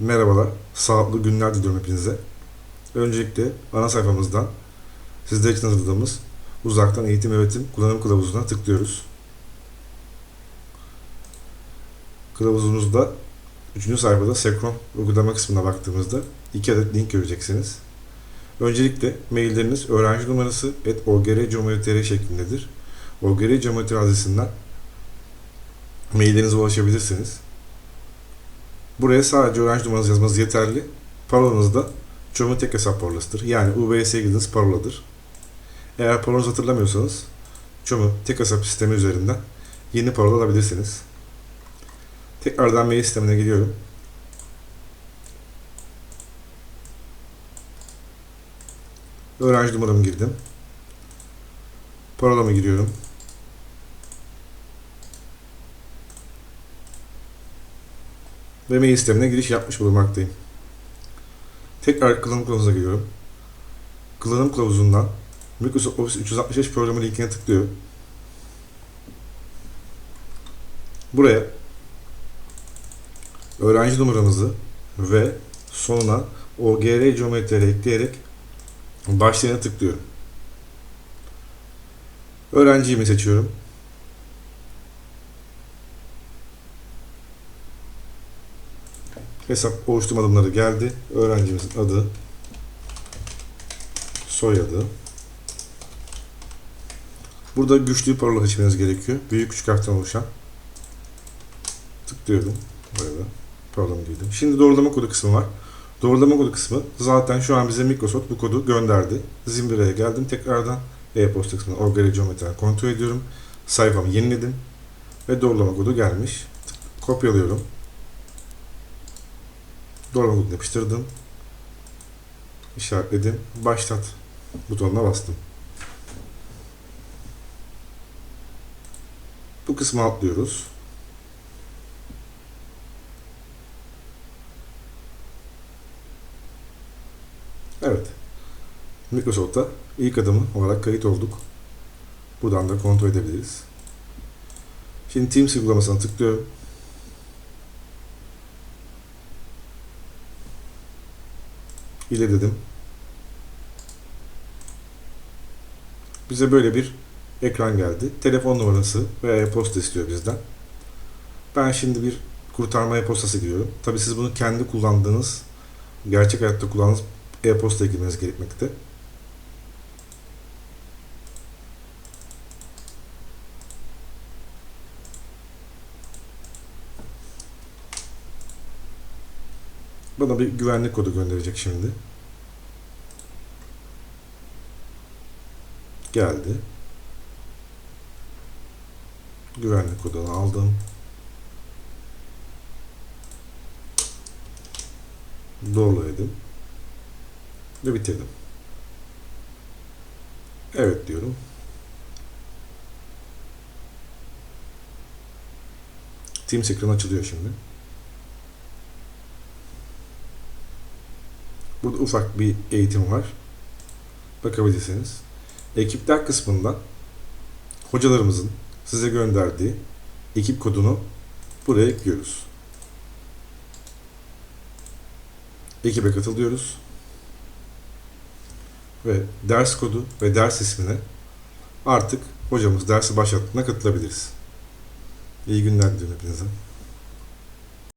Merhabalar, sağlıklı günler diliyorum hepinize. Öncelikle ana sayfamızdan sizler için hazırladığımız uzaktan eğitim öğretim kullanım kılavuzuna tıklıyoruz. Kılavuzumuzda 3. sayfada sekron uygulama kısmına baktığımızda iki adet link göreceksiniz. Öncelikle mailleriniz öğrenci numarası et ogr.com.tr şeklindedir. ogr.com.tr adresinden maillerinize ulaşabilirsiniz. Buraya sadece öğrenci numaranızı yazmanız yeterli. Parolanız da çoğunun tek hesap parolasıdır. Yani UBS'ye girdiğiniz paroladır. Eğer parolanızı hatırlamıyorsanız çoğunun tek hesap sistemi üzerinden yeni parola alabilirsiniz. Tekrardan mail sistemine giriyorum. Öğrenci numaramı girdim. Parolamı giriyorum. Ve mail sistemine giriş yapmış bulunmaktayım. Tekrar kullanım kılavuzuna giriyorum. Kullanım kılavuzundan Microsoft Office 365 programı linkine tıklıyorum. Buraya öğrenci numaramızı ve sonuna OGR geometri ekleyerek başlığına tıklıyorum. Öğrencimi seçiyorum. Hesap oluşturma adımları geldi. Öğrencimizin adı, soyadı. Burada güçlü parola seçmeniz gerekiyor. Büyük küçük harften oluşan. Tıklıyorum. Burada parolamı girdim. Şimdi doğrulama kodu kısmı var. Doğrulama kodu kısmı zaten şu an bize Microsoft bu kodu gönderdi. Zimbire'ye geldim tekrardan. E-posta kısmına Organic Geometry'den kontrol ediyorum. Sayfamı yeniledim. Ve doğrulama kodu gelmiş. Kopyalıyorum. Doğru yapıştırdım. İşaretledim. Başlat butonuna bastım. Bu kısmı atlıyoruz. Evet. Microsoft'ta ilk adımı olarak kayıt olduk. Buradan da kontrol edebiliriz. Şimdi Teams uygulamasına tıklıyorum. İle dedim. Bize böyle bir ekran geldi. Telefon numarası veya e-posta istiyor bizden. Ben şimdi bir kurtarma e-postası giriyorum. Tabii siz bunu kendi kullandığınız, gerçek hayatta kullandığınız e-postaya girmeniz gerekmekte. Bana bir güvenlik kodu gönderecek şimdi. Geldi. Güvenlik kodunu aldım. Doğruladım. Ve bitirdim. Evet diyorum. Teams ekranı açılıyor şimdi. Burada ufak bir eğitim var. Bakabilirsiniz. Ekipler kısmında hocalarımızın size gönderdiği ekip kodunu buraya ekliyoruz. Ekibe katılıyoruz. Ve ders kodu ve ders ismine artık hocamız dersi başlattığında katılabiliriz. İyi günler diliyorum hepinize.